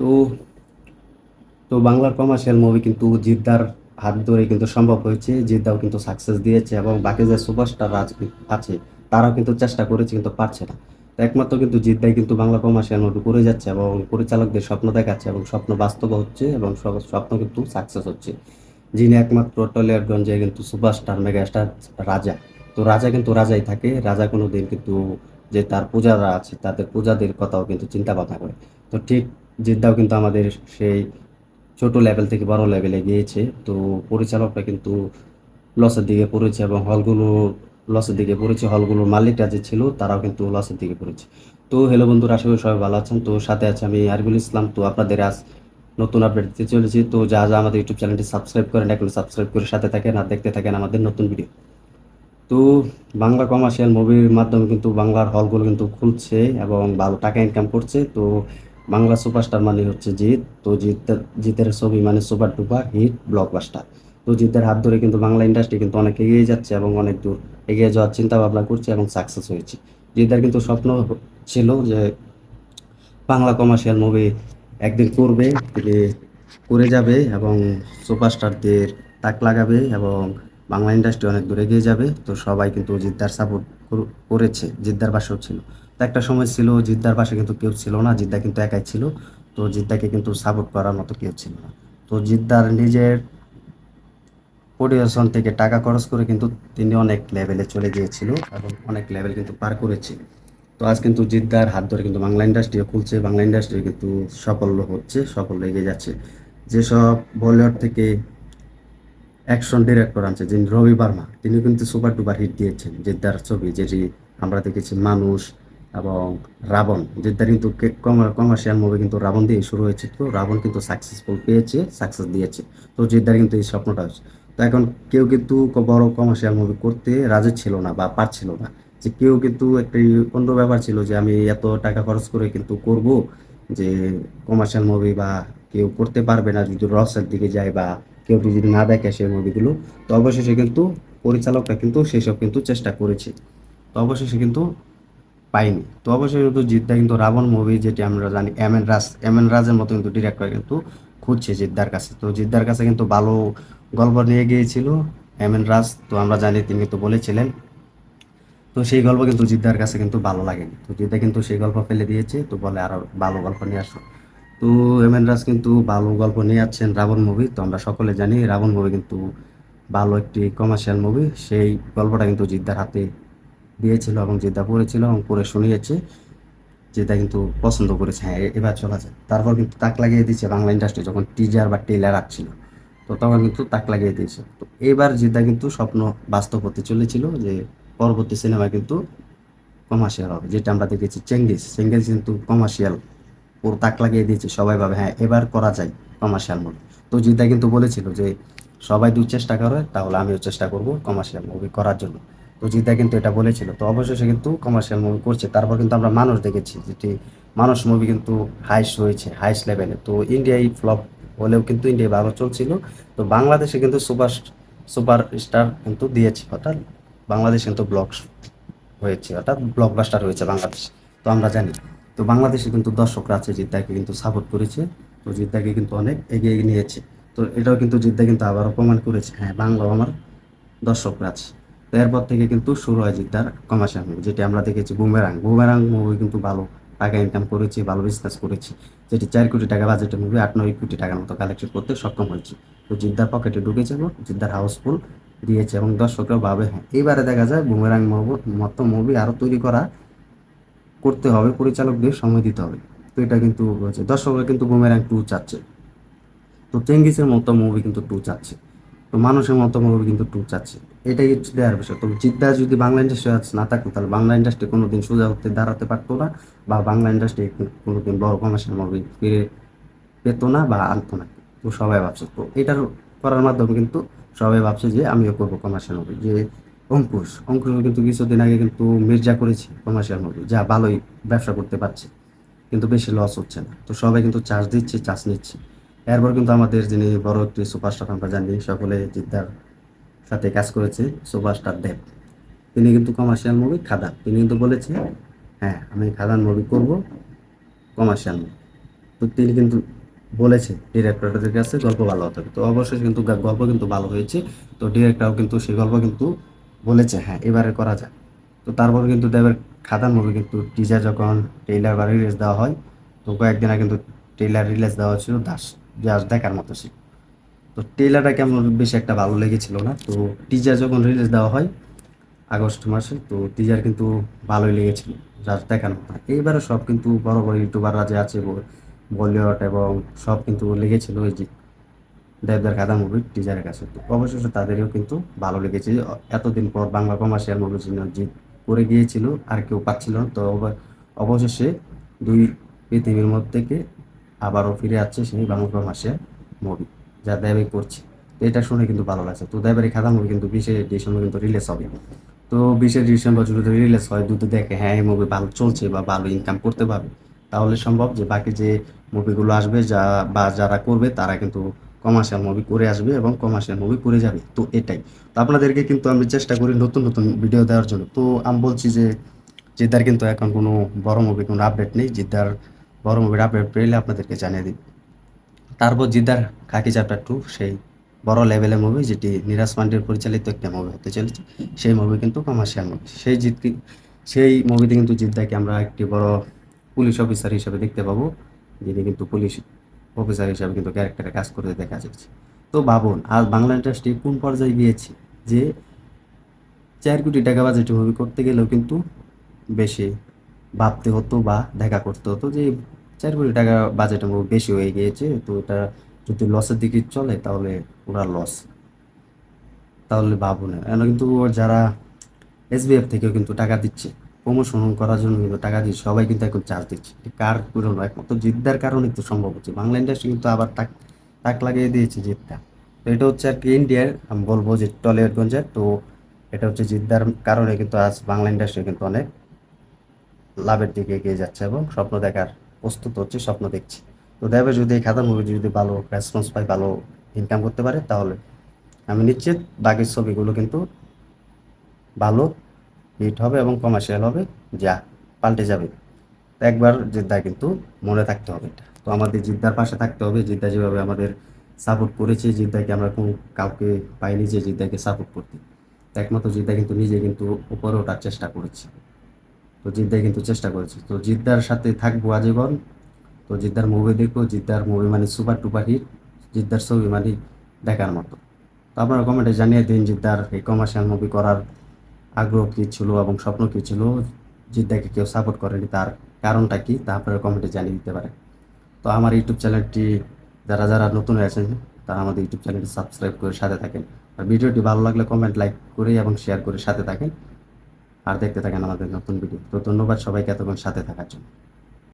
তো তো বাংলার কমার্শিয়াল মুভি কিন্তু জিদ্দার হাত ধরে কিন্তু সম্ভব হয়েছে। জিদ্দাও কিন্তু সাকসেস দিয়েছে এবং বাকি যে সুপারস্টার আছে, তারাও কিন্তু চেষ্টা করেছে কিন্তু পারছে না। একমাত্র কিন্তু জিদ্দাই কিন্তু বাংলা কমার্শিয়াল মুভি করে যাচ্ছে এবং পরিচালকদের স্বপ্ন দেখাচ্ছে এবং স্বপ্ন বাস্তব হচ্ছে এবং সব- স্বপ্ন কিন্তু সাকসেস হচ্ছে। যিনি একমাত্র টলিউডগঞ্জে কিন্তু সুপারস্টার মেগাস্টার রাজা। তো রাজা কিন্তু রাজাই থাকে। রাজা কোনো দিন কিন্তু যে তার পূজারা আছে, তাদের পূজাদের কথাও কিন্তু চিন্তা ভাবনা করে। তো ঠিক জিদ্দাও কিন্তু আমাদের সেই ছোট লেভেল থেকে বড় লেভেলে গিয়েছে। তো পরিচালকরা কিন্তু লসের দিকে পড়েছে এবং হলগুলো লসের দিকে পড়েছে। হলগুলোর মালিকরা যে ছিল, তারাও কিন্তু লসের দিকে পড়েছে। তো হ্যালো বন্ধুরা, আশা করি সবাই ভালো আছেন। তো সাথে আছে আমি আরবুল ইসলাম। তো আপনাদের আজ নতুন আপডেট দিতে চলেছি। তো যা যা আমাদের ইউটিউব চ্যানেলটি সাবস্ক্রাইব করেন এখন সাবস্ক্রাইব করে সাথে থাকেন আর দেখতে থাকেন আমাদের নতুন ভিডিও তো বাংলা কমার্শিয়াল মুভির মাধ্যমে কিন্তু বাংলার হলগুলো কিন্তু খুলছে এবং ভালো টাকা ইনকাম করছে। তো বাংলা সুপারস্টার মানে হচ্ছে জিৎ। তো জিৎ জিতের ছবি মানে সুপার ডুপার হিট ব্লকবাস্টার। তো জিতের হাত ধরে কিন্তু বাংলা ইন্ডাস্ট্রি কিন্তু অনেক এগিয়ে যাচ্ছে এবং অনেক দূর এগিয়ে যাওয়ার চিন্তা ভাবনা করছে এবং সাকসেস হয়েছে। জিতের কিন্তু স্বপ্ন ছিল যে বাংলা কমার্শিয়াল মুভি একদিন করবে তিনি করে যাবে এবং সুপারস্টারদের তাক লাগাবে এবং বাংলা ইন্ডাস্ট্রি অনেক দূরে এগিয়ে যাবে। তো সবাই কিন্তু জিদ্দার সাপোর্ট করেছে, জিদ্দার পাশেও ছিল। একটা সময় ছিল জিদ্দার পাশে কিন্তু কেউ ছিল না, জিদ্দা কিন্তু একাই ছিল। তো জিদ্দাকে কিন্তু সাপোর্ট করার মতো কেউ ছিল না। তো জিদ্দার নিজের পরিবেশন থেকে টাকা খরচ করে কিন্তু তিনি অনেক লেভেলে চলে গিয়েছিল এবং অনেক লেভেল কিন্তু পার করেছে। তো আজ কিন্তু জিদ্দার হাত ধরে কিন্তু বাংলা ইন্ডাস্ট্রিও খুলছে, বাংলা ইন্ডাস্ট্রি কিন্তু সাফল্য হচ্ছে সাফল্য এগিয়ে যাচ্ছে। যেসব বলিউড থেকে অ্যাকশন ডিরেক্টর আনছে, যিনি রবি বার্মা, তিনি কিন্তু সুপার ডুপার হিট দিয়েছেন জিদ্দার ছবি, যেটি আমরা দেখেছি মানুষ এবং রাবণ জিদ্দার কিন্তু কমার্শিয়াল মুভি কিন্তু রাবণ দিয়ে শুরু হয়েছে। তো রাবণ কিন্তু সাকসেসফুল পেয়েছে সাকসেস দিয়েছে। তো জিদ্দার কিন্তু এই স্বপ্নটা হচ্ছে তো এখন কেউ কিন্তু বড় কমার্শিয়াল মুভি করতে রাজি ছিল না বা পারছিল না। যে কেউ কিন্তু একটি অন্য ব্যাপার ছিল যে আমি এত টাকা খরচ করে কিন্তু করব যে কমার্শিয়াল মুভি বা কেউ করতে পারবে না, যদি রসের দিকে যায় বা কেউ যদি না দেখে সেই মুভিগুলো তো অবশেষে কিন্তু পরিচালকরা কিন্তু সেসব কিন্তু চেষ্টা করেছে। তো অবশেষে কিন্তু পাইনি। তো অবশ্যই কিন্তু জিদ্দা কিন্তু রাবণ মুভি যেটি আমরা জানি M N Raj M N রাজের মতো কিন্তু ডিরেক্টর কিন্তু খুঁজছে জিদ্দার কাছে। তো জিদ্দার কাছে কিন্তু ভালো গল্প নিয়ে গিয়েছিল এম এন রাজ। তো আমরা জানি তিনি কিন্তু বলেছিলেন। তো সেই গল্প কিন্তু জিদ্দার কাছে কিন্তু ভালো লাগেনি। তো জিদ্দা কিন্তু সেই গল্প ফেলে দিয়েছে, তো বলে আরও ভালো গল্প নিয়ে আসো। তো এম এন রাজ কিন্তু ভালো গল্প নিয়ে আসছেন রাবণ মুভি তো আমরা সকলে জানি রাবণ মুভি কিন্তু ভালো একটি কমার্শিয়াল মুভি সেই গল্পটা কিন্তু জিদ্দার হাতে দিয়েছিল এবং জিদ্দা পড়েছিল এবং পড়ে শুনিয়েছে। যেটা কিন্তু পছন্দ করেছে। হ্যাঁ এবার চলা যায় তারপর কিন্তু তাক লাগিয়ে দিয়েছে বাংলা ইন্ডাস্ট্রি যখন টিজার বা টেলার আসছিল। তো তখন কিন্তু তাক লাগিয়ে দিয়েছে। তো এবার যেটা কিন্তু স্বপ্ন বাস্তব হতে চলেছিল যে পরবর্তী সিনেমা কিন্তু কমার্শিয়াল হবে। যেটা আমরা দেখেছি চেঙ্গিস চেঙ্গিস কিন্তু কমার্শিয়াল ওর তাক লাগিয়ে দিয়েছে। সবাই ভাবে হ্যাঁ এবার করা যায় কমার্শিয়াল মুভি তো জিদ্দা কিন্তু বলেছিল যে, সবাই দুই চেষ্টা করে, তাহলে আমিও চেষ্টা করব কমার্শিয়াল মুভি করার জন্য। তো জিদ্দা কিন্তু এটা বলেছিল। তো অবশ্যই সে কিন্তু কমার্শিয়াল মুভি করছে। তারপর কিন্তু আমরা মানুষ দেখেছি যেটি মানুষ মুভি কিন্তু হাইস্ট হয়েছে হাইস্ট লেভেলে তো ইন্ডিয়ায় ফ্লপ হলেও কিন্তু ইন্ডিয়ায় ভালো চলছিল। তো বাংলাদেশে কিন্তু সুপার সুপার স্টার কিন্তু দিয়েছে। অর্থাৎ বাংলাদেশ কিন্তু ব্লক হয়েছে। অর্থাৎ ব্লকবাস্টার হয়েছে বাংলাদেশ। তো আমরা জানি। তো বাংলাদেশে কিন্তু দর্শকরা আছে জিদ্দাকে কিন্তু সাপোর্ট করেছে। তো জিদ্দাকে কিন্তু অনেক এগিয়ে নিয়েছে। তো এটাও কিন্তু জিদ্দা কিন্তু আবারও প্রমাণ করেছে। হ্যাঁ বাংলাও আমার দর্শকরা আছে এরপর থেকে কিন্তু শুরু হয় জিদ্দার কমার্শিয়াল মুভি যেটি আমরা দেখেছি বুমেরাং বুমেরাং মুভি কিন্তু ভালো টাকা ইনকাম করেছি, ভালো বিজনেস করেছি, যেটি চার কোটি টাকা বাজেটের মুভি আট নয় কোটি টাকার মতো কালেকশন করতে সক্ষম হয়েছে। তো জিদ্দার পকেটে ঢুকেছে এবং জিদ্দার হাউসফুল দিয়েছে এবং দর্শকরাও ভাবে হ্যাঁ এবারে দেখা যায় বুমেরাং মতো মুভি আরও তৈরি করা করতে হবে, পরিচালকদের সময় দিতে হবে। তো এটা কিন্তু হচ্ছে দর্শকরা কিন্তু বুমেরাং টু চাচ্ছে। তো চেঙ্গিসের মতো মুভি কিন্তু টু চাচ্ছে। তো মানুষের মতো মুভি কিন্তু টু চাচ্ছে। এটাই দেওয়ার বিষয়। তো জিদ্দা যদি বাংলা ইন্ডাস্ট্রি আজ না থাকতো তাহলে বাংলা ইন্ডাস্ট্রি কোনোদিন সোজা হতে দাঁড়াতে পারতো না বা বাংলা ইন্ডাস্ট্রি কোনোদিন বড় কমার্শিয়াল মুভি ফিরে পেতো না বা আনতো না। তো সবাই ভাবছে। তো এটার করার মাধ্যমে কিন্তু সবাই ভাবছে যে আমিও করব কমার্শিয়াল মুভি যে অঙ্কুশ অঙ্কুশ কিন্তু কিছুদিন আগে কিন্তু মির্জা করেছে কমার্শিয়াল মুভি যা ভালোই ব্যবসা করতে পারছে, কিন্তু বেশি লস হচ্ছে না। তো সবাই কিন্তু চার্জ দিচ্ছে, চার্জ নিচ্ছে। এরপর কিন্তু আমাদের যিনি বড় একটি সুপারস্টার আমরা জানি, সকলে জিদ্দার সাথে কাজ করেছে সুপারস্টার দেব। তিনি কিন্তু কমার্শিয়াল মুভি খাদান তিনি কিন্তু বলেছে হ্যাঁ আমি খাদান মুভি করব কমার্শিয়াল মুভি তো তিনি কিন্তু বলেছে ডিরেক্টরদের কাছে গল্প ভালো হতে হবে। তো অবশ্যই কিন্তু গল্প কিন্তু ভালো হয়েছে। তো ডিরেক্টরও কিন্তু সেই গল্প কিন্তু বলেছে হ্যাঁ এবারে করা যায় তো তারপর কিন্তু দেবের খাদান মুভি কিন্তু টিজার যখন ট্রেইলার বা রিলিজ দেওয়া হয়, তো কয়েকদিন আগে কিন্তু ট্রেইলার রিলিজ দেওয়া হয়েছিল দাস জাস্ট দেখার মতো ছিল তো ট্রেইলারটা কেমন বেশি একটা ভালো লেগেছিল না? তো টিজার যখন রিলিজ দেওয়া হয়, আগস্ট মাসে, তো টিজার কিন্তু ভালোই লেগেছিল জাস্ট দেখানো মতো। এইবারে সব কিন্তু বড় বড় ইউটিউবাররা যে আছে বলিউড এবং সব কিন্তু লেগেছিল ওই যে দেবদার কাদা মুভির টিজারের কাছে। তো অবশেষে তাদেরও কিন্তু ভালো লেগেছে। এতদিন পর বাংলা কমার্শিয়াল মুভির জন্য জিত করে গিয়েছিল, আর কেউ পাচ্ছিল না। তো অবশেষে দুই পৃথিবীর মধ্যে থেকে আবারও ফিরে আসছে সেই বাংলা কমার্শিয়াল মুভি যা দেবে করছে। এটা শুনে কিন্তু ভালো লাগছে। তো দেবের খাদা মুভি কিন্তু বিশে ডিসেম্বর কিন্তু রিলিজ হবে। তো বিশে ডিসেম্বর যদি রিলিজ হয় দুটো দেখে হ্যাঁ এই মুভি ভালো চলছে বা ভালো ইনকাম করতে পারবে, তাহলে সম্ভব যে বাকি যে মুভিগুলো আসবে যা বা যারা করবে, তারা কিন্তু কমার্শিয়াল মুভি করে আসবে এবং কমার্শিয়াল মুভি করে যাবে। তো এটাই। তো আপনাদেরকে কিন্তু আমি চেষ্টা করি নতুন নতুন ভিডিও দেওয়ার জন্য। তো আমি বলছি যে জিদ্দার কিন্তু এখন কোনো বড় মুভি কোনো আপডেট নেই। জিদ্দার বড় মুভির আপডেট পেলে আপনাদেরকে জানিয়ে দিই। তারপর জিদ্দার খাকি চ্যাপ্টার টু সেই বড় লেভেলের মুভি যেটি নিরাজ পান্ডের পরিচালিত একটা মুভি হতে চলেছে, সেই মুভি কিন্তু কমার্শিয়াল মুভি সেই জিত সেই মুভিতে কিন্তু জিদ্দাকে আমরা একটি বড় পুলিশ অফিসার হিসেবে দেখতে পাবো, যিনি কিন্তু পুলিশ অফিসার হিসেবে কিন্তু ক্যারেক্টারে কাজ করতে দেখা যাচ্ছে। তো ভাবুন, আজ বাংলা ইন্ডাস্ট্রি কোন পর্যায়ে গিয়েছে যে চার কোটি টাকা বাজেটে মুভি করতে গেলেও কিন্তু বেশি ভাবতে হতো বা দেখা করতে হতো যে চার কোটি টাকা বাজেট মুভি বেশি হয়ে গিয়েছে, তো এটা যদি লসের দিকে চলে তাহলে ওরা লস তাহলে ভাবো না। এখন কিন্তু যারা এসবিএফ থেকেও কিন্তু টাকা দিচ্ছে প্রমোশন করার জন্য কিন্তু টাকা দিচ্ছে সবাই কিন্তু এখন চার্জ দিচ্ছে। কার পুরনো? একমাত্র জিদ্দার কারণে তো সম্ভব হচ্ছে। বাংলা ইন্ডাস্ট্রি কিন্তু আবার তাক তাক লাগিয়ে দিয়েছে জিদ্দা। তো এটা হচ্ছে আর কি ইন্ডিয়ার আমি বলব যে টলিউডগঞ্জের, তো এটা হচ্ছে জিদ্দার কারণে কিন্তু আজ বাংলা ইন্ডাস্ট্রি কিন্তু অনেক লাভের দিকে এগিয়ে যাচ্ছে এবং স্বপ্ন দেখার প্রস্তুত হচ্ছে, স্বপ্ন দেখছি। তো দেবে যদি এই খাতা মুভি যদি ভালো রেসপন্স পায়, ভালো ইনকাম করতে পারে, তাহলে আমি নিশ্চিত বাকি ছবিগুলো কিন্তু ভালো হিট হবে এবং কমার্শিয়াল হবে, যা পাল্টে যাবে। একবার জিদ্দা কিন্তু মনে থাকতে হবে এটা। তো আমাদের জিদ্দার পাশে থাকতে হবে, জিদ্দা যেভাবে আমাদের সাপোর্ট করেছে, জিদ্দাকে আমরা কোনো কাউকে পাইনি যে জিদ্দাকে সাপোর্ট করতে। একমাত্র জিদ্দা কিন্তু নিজে কিন্তু উপরে ওঠার চেষ্টা করেছে। তো জিদ্দায় কিন্তু চেষ্টা করেছি। তো জিদ্দার সাথে থাকব আজীবন। তো জিদ্দার মুভি দেখব, জিদ্দার মুভি মানে সুপার টুপার হিট জিদ্দার ছবি মানে দেখার মতো। তো আপনারা কমেন্টে জানিয়ে দিন জিদ্দার এই কমার্শিয়াল মুভি করার আগ্রহ কী ছিল এবং স্বপ্ন কী ছিল, জিদ্দাকে কেউ সাপোর্ট করেনি তার কারণটা কী তা আপনারা কমেন্টে জানিয়ে দিতে পারেন। তো আমার ইউটিউব চ্যানেলটি যারা যারা নতুন আছেন, তারা আমাদের ইউটিউব চ্যানেলটি সাবস্ক্রাইব করে সাথে থাকেন। আর ভিডিওটি ভালো লাগলে কমেন্ট লাইক করে এবং শেয়ার করে সাথে থাকেন। আর দেখতে থাকেন আমাদের নতুন ভিডিও। তো ধন্যবাদ সবাইকে এতক্ষণ সাথে থাকার জন্য।